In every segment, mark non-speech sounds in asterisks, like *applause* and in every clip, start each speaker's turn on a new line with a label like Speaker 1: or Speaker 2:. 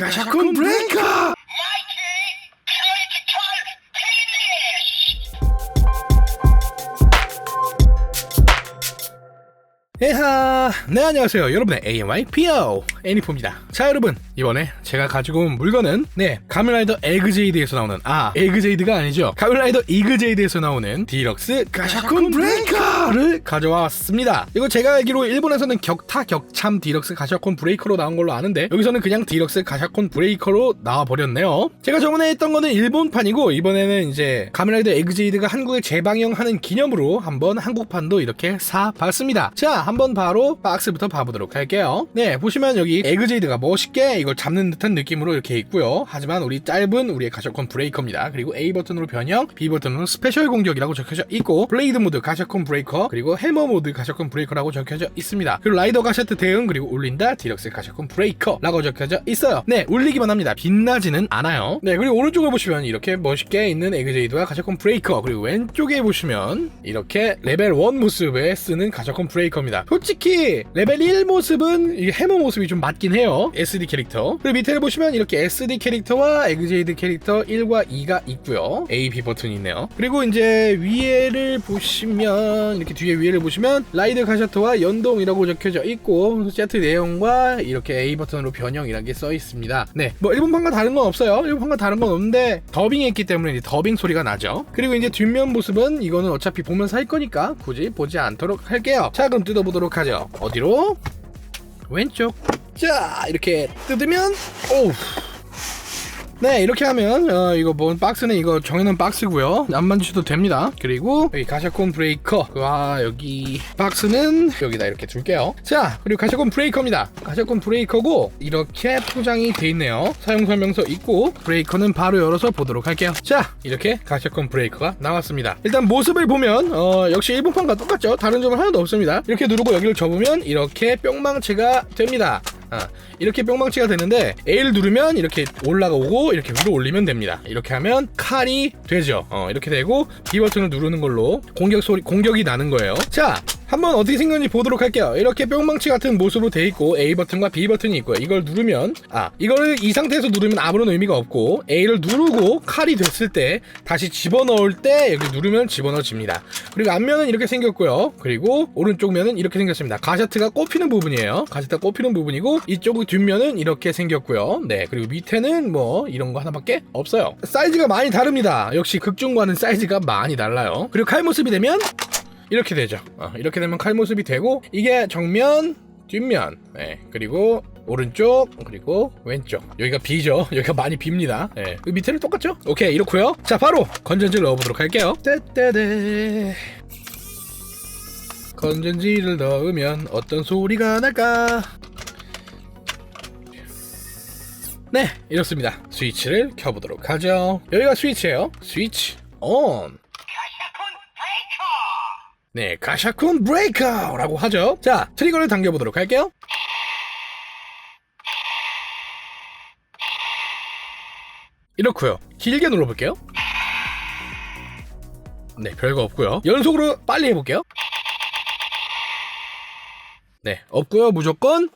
Speaker 1: 가샤콘 브레이커! 예하 네 안녕하세요. 여러분의 AMYPO 애니포입니다. 자 여러분 이번에 제가 가지고 온 물건은 네 가면라이더 에그제이드에서 나오는 아 에그제이드가 아니죠. 가면라이더 이그제이드에서 나오는 디럭스 가샤콘 브레이커를 가져왔습니다. 이거 제가 알기로 일본에서는 격타 격참 디럭스 가샤콘 브레이커로 나온 걸로 아는데 여기서는 그냥 디럭스 가샤콘 브레이커로 나와버렸네요. 제가 저번에 했던 거는 일본판이고 이번에는 이제 가면라이더 에그제이드가 한국에 재방영하는 기념으로 한번 한국판도 이렇게 사봤습니다. 자 한번 바로 박스부터 봐보도록 할게요. 네, 보시면 여기 에그제이드가 멋있게 이걸 잡는 듯한 느낌으로 이렇게 있고요. 하지만 우리 짧은 우리의 가셔콘 브레이커입니다. 그리고 A 버튼으로 변형, B 버튼으로 스페셜 공격이라고 적혀져 있고 블레이드 모드 가셔콘 브레이커, 그리고 헬머 모드 가셔콘 브레이커라고 적혀져 있습니다. 그리고 라이더 가셔트 대응 그리고 울린다 디럭스 가셔콘 브레이커라고 적혀져 있어요. 네, 울리기만 합니다. 빛나지는 않아요. 네, 그리고 오른쪽에 보시면 이렇게 멋있게 있는 에그제이드와 가셔콘 브레이커 그리고 왼쪽에 보시면 이렇게 레벨 1 모습에 쓰는 가셔콘 브레이커입니다. 솔직히 레벨 1 모습은 이 해머 모습이 좀 맞긴 해요. SD 캐릭터. 그리고 밑에 보시면 이렇게 SD 캐릭터와 에그제이드 캐릭터 1과 2가 있고요. A, B 버튼이 있네요. 그리고 이제 위에를 보시면 이렇게 뒤에 위에를 보시면 라이드 가셔터와 연동이라고 적혀져 있고 세트 내용과 이렇게 A 버튼으로 변형이라는 게 써 있습니다. 네, 뭐 일본판과 다른 건 없어요. 일본판과 다른 건 없는데 더빙했기 때문에 이제 더빙 소리가 나죠. 그리고 이제 뒷면 모습은 이거는 어차피 보면서 할 거니까 굳이 보지 않도록 할게요. 자, 그럼 뜯어보도록 하죠. 어디로? 왼쪽. 자, 이렇게 뜯으면 오우. 네 이렇게 하면 어, 이거 뭐 박스는 이거 정해놓은 박스고요. 안 만지셔도 됩니다. 그리고 여기 가샤콘 브레이커. 와 여기 박스는 여기다 이렇게 둘게요. 자 그리고 가샤콘 브레이커입니다. 가샤콘 브레이커고 이렇게 포장이 돼 있네요. 사용 설명서 있고 브레이커는 바로 열어서 보도록 할게요. 자 이렇게 가샤콘 브레이커가 나왔습니다. 일단 모습을 보면 어, 역시 일본판과 똑같죠? 다른 점은 하나도 없습니다. 이렇게 누르고 여기를 접으면 이렇게 뿅망치가 됩니다 아, 이렇게 뿅망치가 되는데 A를 누르면 이렇게 올라가고 이렇게 위로 올리면 됩니다. 이렇게 하면 칼이 되죠. 어, 이렇게 되고 B 버튼을 누르는 걸로 공격 소리 공격이 나는 거예요. 자, 한번 어떻게 생겼는지 보도록 할게요. 이렇게 뿅망치 같은 모습으로 돼 있고 A 버튼과 B 버튼이 있고요. 이걸 누르면 아 이거를 이 상태에서 누르면 아무런 의미가 없고 A를 누르고 칼이 됐을 때 다시 집어넣을 때 여기 누르면 집어넣어집니다. 그리고 앞면은 이렇게 생겼고요. 그리고 오른쪽 면은 이렇게 생겼습니다. 가샤트가 꼽히는 부분이에요. 가샤트가 꼽히는 부분이고 이쪽 뒷면은 이렇게 생겼고요. 네 그리고 밑에는 뭐 이런 거 하나밖에 없어요. 사이즈가 많이 다릅니다. 역시 극중과는 사이즈가 많이 달라요. 그리고 칼 모습이 되면 이렇게 되죠. 어, 이렇게 되면 칼 모습이 되고 이게 정면, 뒷면, 네, 그리고 오른쪽 그리고 왼쪽 여기가 B죠. *laughs* 여기가 많이 빕니다. 네, 그 밑에는 똑같죠? 오케이 이렇고요. 자 바로 건전지를 넣어보도록 할게요. 떼떼떼 건전지를 넣으면 어떤 소리가 날까? 네 이렇습니다. 스위치를 켜보도록 하죠. 여기가 스위치예요. 스위치 온. 네, 가샤콘 브레이커라고 하죠. 자, 트리거를 당겨보도록 할게요. 이렇고요. 길게 눌러볼게요. 네, 별거 없고요. 연속으로 빨리 해볼게요. 네, 없고요. 무조건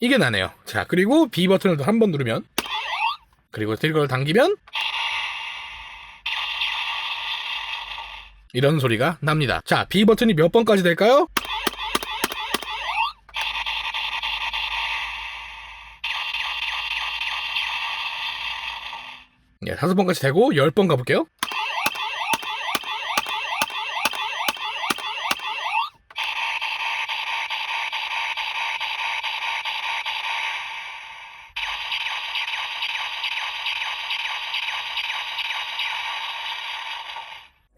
Speaker 1: 이게 나네요. 자, 그리고 B 버튼을 또 한 번 누르면 그리고 트리거를 당기면 이런 소리가 납니다. 자, B 버튼이 몇 번까지 될까요? 네, 다섯 번까지 되고 열 번 가볼게요.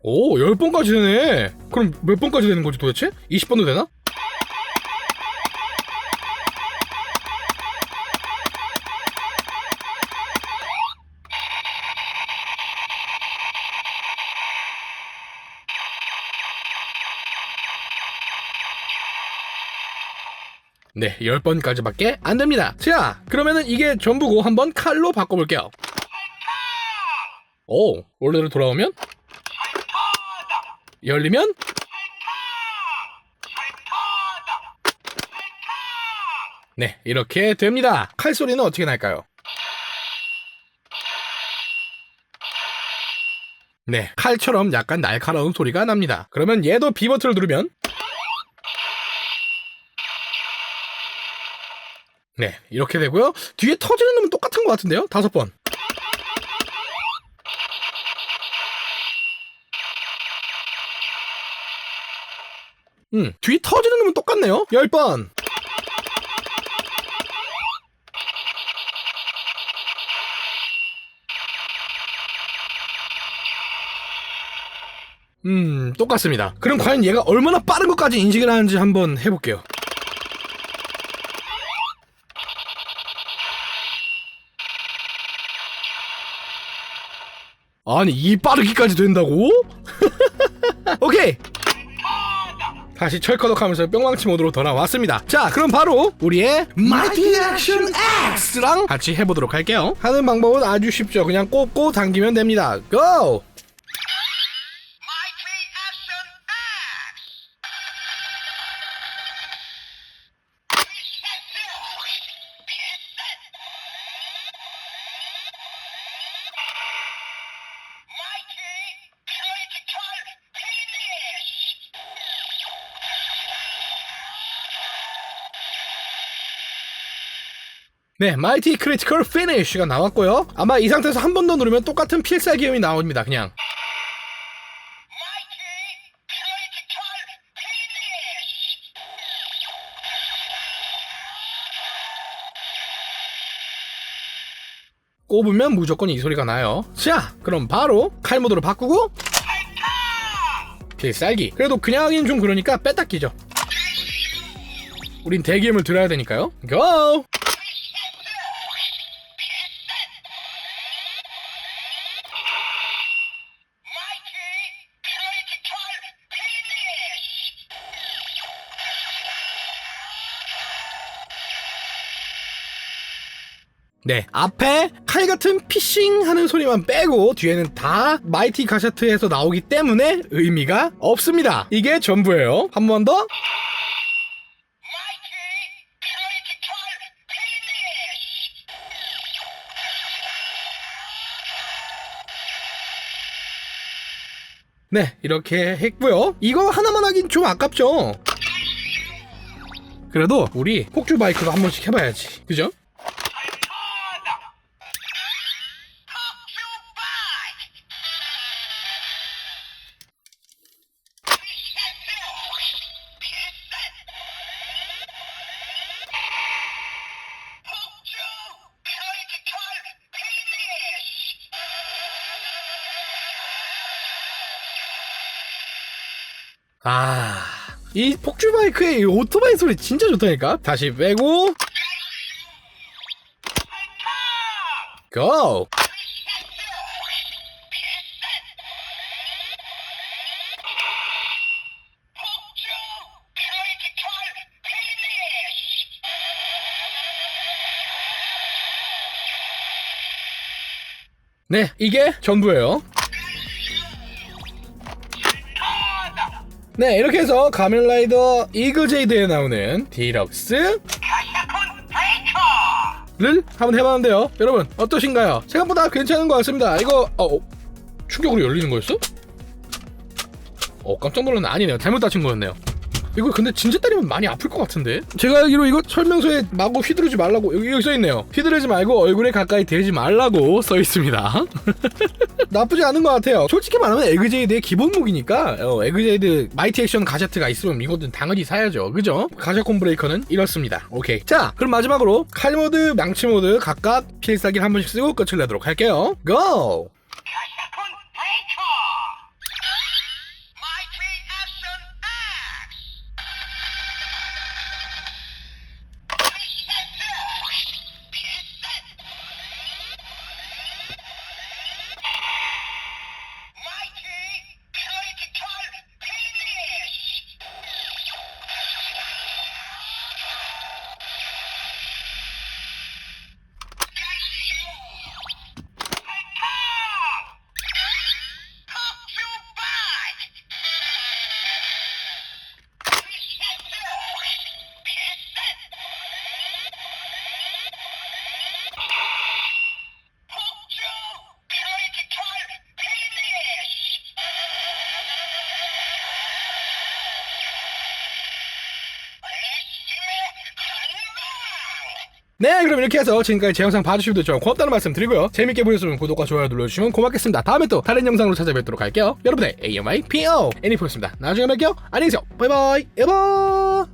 Speaker 1: 오, 10번까지 되네. 그럼 몇 번까지 되는 거지 도대체? 20번도 되나? 네, 10번까지밖에 안 됩니다. 자, 그러면은 이게 전부고 한번 칼로 바꿔볼게요. 오, 원래로 돌아오면? 열리면? 네, 이렇게 됩니다. 칼 소리는 어떻게 날까요? 네, 칼처럼 약간 날카로운 소리가 납니다. 그러면 얘도 B 버튼을 누르면 네, 이렇게 되고요. 뒤에 터지는 놈은 똑같은 것 같은데요? 다섯 번. 음, 뒤 터지는 놈은 똑같네요. 열 번. 음, 똑같습니다. 그럼 과연 얘가 얼마나 빠른 것까지 인식을 하는지 한번 해볼게요. 아니, 이 빠르기까지 된다고? *laughs* 오케이! 다시 철커덕 하면서 뿅망치 모드로 돌아왔습니다. 자, 그럼 바로 우리의 마이티 액션 X랑 같이 해보도록 할게요. 하는 방법은 아주 쉽죠. 그냥 꽂고 당기면 됩니다. 고! 네, 마이티 크리티컬 피니쉬가 나왔고요. 아마 이 상태에서 한 번 더 누르면 똑같은 필살기 음이 나옵니다. 그냥. 꼽으면 무조건 이 소리가 나요. 자, 그럼 바로 칼 모드로 바꾸고 필살기. 그래도 그냥 하긴 좀 그러니까 끼죠. 우린 대기음을 들어야 되니까요. 고! 네, 앞에 칼 같은 피싱 하는 소리만 빼고 뒤에는 다 마이티 가샤트에서 나오기 때문에 의미가 없습니다. 이게 전부예요. 한 번 더. 네, 이렇게 했고요. 이거 하나만 하긴 좀 아깝죠. 그래도 우리 폭주 바이크도 한 번씩 해봐야지. 그죠? 아, 이 폭주 바이크의 이 오토바이 소리 진짜 좋다니까. 다시 빼고 고. 네, 이게 전부예요. 네, 이렇게 해서 가면라이더 이글제이드에 나오는 디럭스 를 한번 해봤는데요. 여러분, 어떠신가요? 생각보다 괜찮은 것 같습니다. 이거, 어, 어, 충격으로 열리는 거였어? 어, 깜짝 놀랐네. 아니네요. 잘못 다친 거였네요. 이거 근데 진짜 때리면 많이 아플 것 같은데? 제가 알기로 이거 설명서에 마구 휘두르지 말라고 여기, 여기 써있네요. 휘두르지 말고 얼굴에 가까이 대지 말라고 *laughs* 써있습니다. *laughs* 나쁘지 않은 것 같아요. 솔직히 말하면 에그제이드의 기본 무기니까 어, 에그제이드 마이티 액션 가샤트가 있으면 이것도 당연히 사야죠. 그죠? 가샤콘 브레이커는 이렇습니다. 오케이. 자, 그럼 마지막으로 칼 모드, 망치 모드 각각 필살기를 한 번씩 쓰고 끝을 내도록 할게요. 고! 네 그럼 이렇게 해서 지금까지 제 영상 봐주시면 좀 고맙다는 말씀 드리고요. 재밌게 보셨으면 구독과 좋아요 눌러주시면 고맙겠습니다. 다음에 또 다른 영상으로 찾아뵙도록 할게요. 여러분의 AMI PO 애니포였습니다. 나중에 뵐게요. 안녕히 계세요. 바이바이. 여보